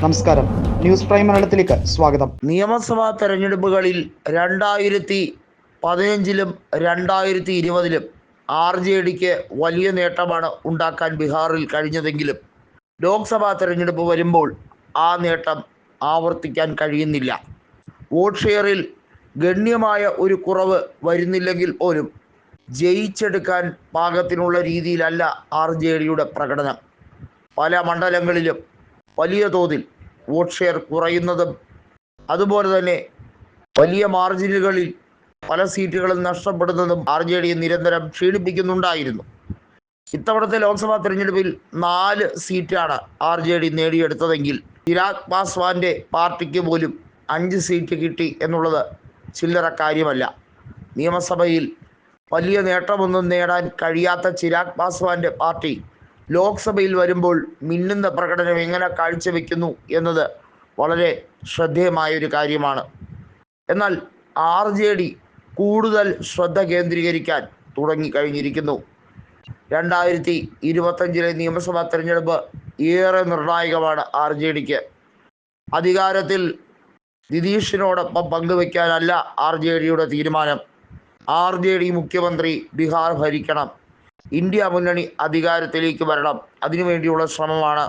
നമസ്കാരം. News prime മലയാളത്തിലേക്ക് സ്വാഗതം. നിയമസഭാ തെരഞ്ഞെടുപ്പുകളിൽ രണ്ടായിരത്തി പതിനഞ്ചിലും രണ്ടായിരത്തി ഇരുപതിലും ആർ ജെ ഡിക്ക് വലിയ നേട്ടമാണ് ഉണ്ടാക്കാൻ ബീഹാറിൽ കഴിഞ്ഞതെങ്കിലും ലോക്സഭാ തെരഞ്ഞെടുപ്പ് വരുമ്പോൾ ആ നേട്ടം ആവർത്തിക്കാൻ കഴിയുന്നില്ല. വോട്ട് ഷെയറിൽ ഗണ്യമായ ഒരു കുറവ് വരുന്നില്ലെങ്കിൽ പോലും ജയിച്ചെടുക്കാൻ പാകത്തിനുള്ള രീതിയിലല്ല ആർ ജെ ഡിയുടെ പ്രകടനം. പല മണ്ഡലങ്ങളിലും വലിയ തോതിൽ വോട്ട് ഷെയർ കുറയുന്നതും അതുപോലെ തന്നെ വലിയ മാർജിനുകളിൽ പല സീറ്റുകളും നഷ്ടപ്പെടുന്നതും ആർ ജെ ഡി നിരന്തരം ക്ഷീണിപ്പിക്കുന്നുണ്ടായിരുന്നു. ഇത്തവണത്തെ ലോക്സഭാ തെരഞ്ഞെടുപ്പിൽ നാല് സീറ്റാണ് ആർ ജെ ഡി നേടിയെടുത്തതെങ്കിൽ ചിരാഗ് പാസ്വാന്റെ പാർട്ടിക്ക് പോലും അഞ്ച് സീറ്റ് കിട്ടി എന്നുള്ളത് ചില്ലറ കാര്യമല്ല. നിയമസഭയിൽ വലിയ നേട്ടമൊന്നും നേടാൻ കഴിയാത്ത ചിരാഗ് പാസ്വാന്റെ പാർട്ടി ലോക്സഭയിൽ വരുമ്പോൾ മിന്നുന്ന പ്രകടനം എങ്ങനെ കാഴ്ചവെക്കുന്നു എന്നത് വളരെ ശ്രദ്ധേയമായ ഒരു കാര്യമാണ്. എന്നാൽ ആർ ജെ ഡി കൂടുതൽ ശ്രദ്ധ കേന്ദ്രീകരിക്കാൻ തുടങ്ങിക്കഴിഞ്ഞിരിക്കുന്നു. രണ്ടായിരത്തി ഇരുപത്തഞ്ചിലെ നിയമസഭാ തെരഞ്ഞെടുപ്പ് ഏറെ നിർണായകമാണ് ആർ ജെ ഡിക്ക്. അധികാരത്തിൽ നിതീഷിനോടൊപ്പം പങ്കുവയ്ക്കാനല്ല ആർ ജെ ഡിയുടെ തീരുമാനം. ആർ ജെ ഡി മുഖ്യമന്ത്രി ബീഹാർ ഭരിക്കണം. ഇന്ത്യ മുന്നണി അധികാരത്തിലേക്ക് വരണം. അതിനുവേണ്ടിയുള്ള ശ്രമമാണ്.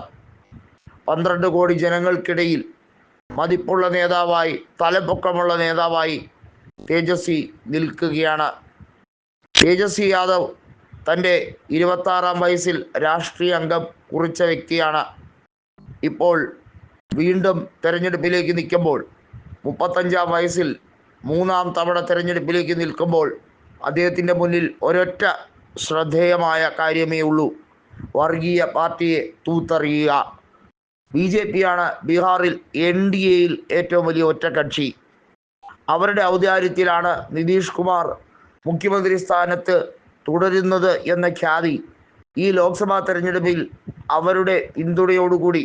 പന്ത്രണ്ട് കോടി ജനങ്ങൾക്കിടയിൽ മതിപ്പുള്ള നേതാവായി തലപ്പൊക്കമുള്ള നേതാവായി തേജസ്വി നിൽക്കുകയാണ്. തേജസ്വി യാദവ് തന്റെ ഇരുപത്താറാം വയസ്സിൽ രാഷ്ട്രീയ അംഗം കുറിച്ച വ്യക്തിയാണ്. ഇപ്പോൾ വീണ്ടും തെരഞ്ഞെടുപ്പിലേക്ക് നിൽക്കുമ്പോൾ മുപ്പത്തഞ്ചാം വയസ്സിൽ മൂന്നാം തവണ തെരഞ്ഞെടുപ്പിലേക്ക് നിൽക്കുമ്പോൾ അദ്ദേഹത്തിന്റെ മുന്നിൽ ഒരൊറ്റ ശ്രദ്ധേയമായ കാര്യമേ ഉള്ളൂ. വർഗീയ പാർട്ടിയെ തൂത്തെറിയുക. ബി ജെ പിയാണ് ബീഹാറിൽ എൻ ഡി എയിൽ ഏറ്റവും വലിയ ഒറ്റക്കക്ഷി. അവരുടെ ഔദാര്യത്തിലാണ് നിതീഷ് കുമാർ മുഖ്യമന്ത്രി സ്ഥാനത്ത് തുടരുന്നത് എന്ന ഖ്യാതി. ഈ ലോക്സഭാ തെരഞ്ഞെടുപ്പിൽ അവരുടെ പിന്തുണയോടുകൂടി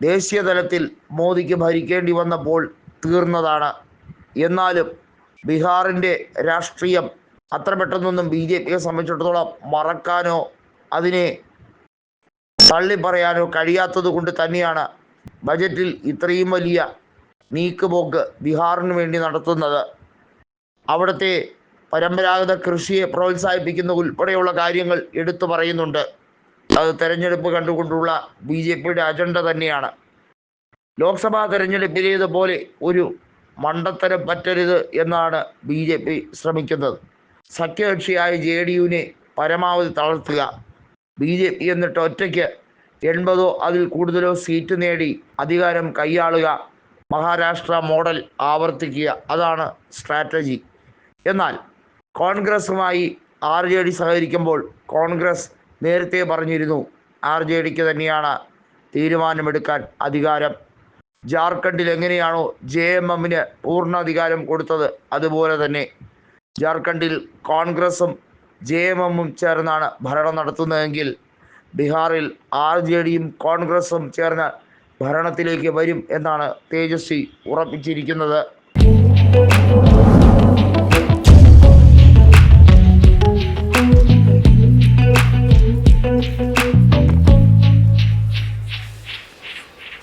ദേശീയ തലത്തിൽ മോദിക്ക് ഭരിക്കേണ്ടി വന്നപ്പോൾ തീർന്നതാണ്. എന്നാലും ബീഹാറിന്റെ രാഷ്ട്രീയം അത്ര പെട്ടെന്നൊന്നും ബി ജെ പിയെ സംബന്ധിച്ചിടത്തോളം മറക്കാനോ അതിനെ തള്ളി പറയാനോ കഴിയാത്തത് കൊണ്ട് തന്നെയാണ് ബജറ്റിൽ ഇത്രയും വലിയ നീക്കുപോക്ക് ബീഹാറിന് വേണ്ടി നടത്തുന്നത്. അവിടുത്തെ പരമ്പരാഗത കൃഷിയെ പ്രോത്സാഹിപ്പിക്കുന്ന ഉൾപ്പെടെയുള്ള കാര്യങ്ങൾ എടുത്തു പറയുന്നുണ്ട്. അത് തെരഞ്ഞെടുപ്പ് കണ്ടുകൊണ്ടുള്ള ബി ജെ പിയുടെ അജണ്ട തന്നെയാണ്. ലോക്സഭാ തെരഞ്ഞെടുപ്പിലേതുപോലെ ഒരു മണ്ടത്തരം പറ്റരുത് എന്നാണ് ബി ജെ പി ശ്രമിക്കുന്നത്. സഖ്യകക്ഷിയായ ജെ ഡി യുവിനെ പരമാവധി തളർത്തുക. ബി ജെ പി എന്നിട്ട് ഒറ്റയ്ക്ക് എൺപതോ അതിൽ കൂടുതലോ സീറ്റ് നേടി അധികാരം കൈയാളുക. മഹാരാഷ്ട്ര മോഡൽ ആവർത്തിക്കുക. അതാണ് സ്ട്രാറ്റജി. എന്നാൽ കോൺഗ്രസുമായി ആർ ജെ ഡി സഹകരിക്കുമ്പോൾ കോൺഗ്രസ് നേരത്തെ പറഞ്ഞിരുന്നു ആർ ജെ ഡിക്ക് തന്നെയാണ് തീരുമാനമെടുക്കാൻ അധികാരം. ജാർഖണ്ഡിൽ എങ്ങനെയാണോ ജെ എം എമ്മിന് പൂർണ അധികാരം കൊടുത്തത് അതുപോലെ തന്നെ ജാർഖണ്ഡിൽ കോൺഗ്രസും ജെ എം എമ്മും ചേർന്നാണ് ഭരണം നടത്തുന്നതെങ്കിൽ ബീഹാറിൽ ആർ ജെ ഡിയും കോൺഗ്രസും ചേർന്ന് ഭരണത്തിലേക്ക് വരും എന്നാണ് തേജസ്വി ഉറപ്പിച്ചിരിക്കുന്നത്.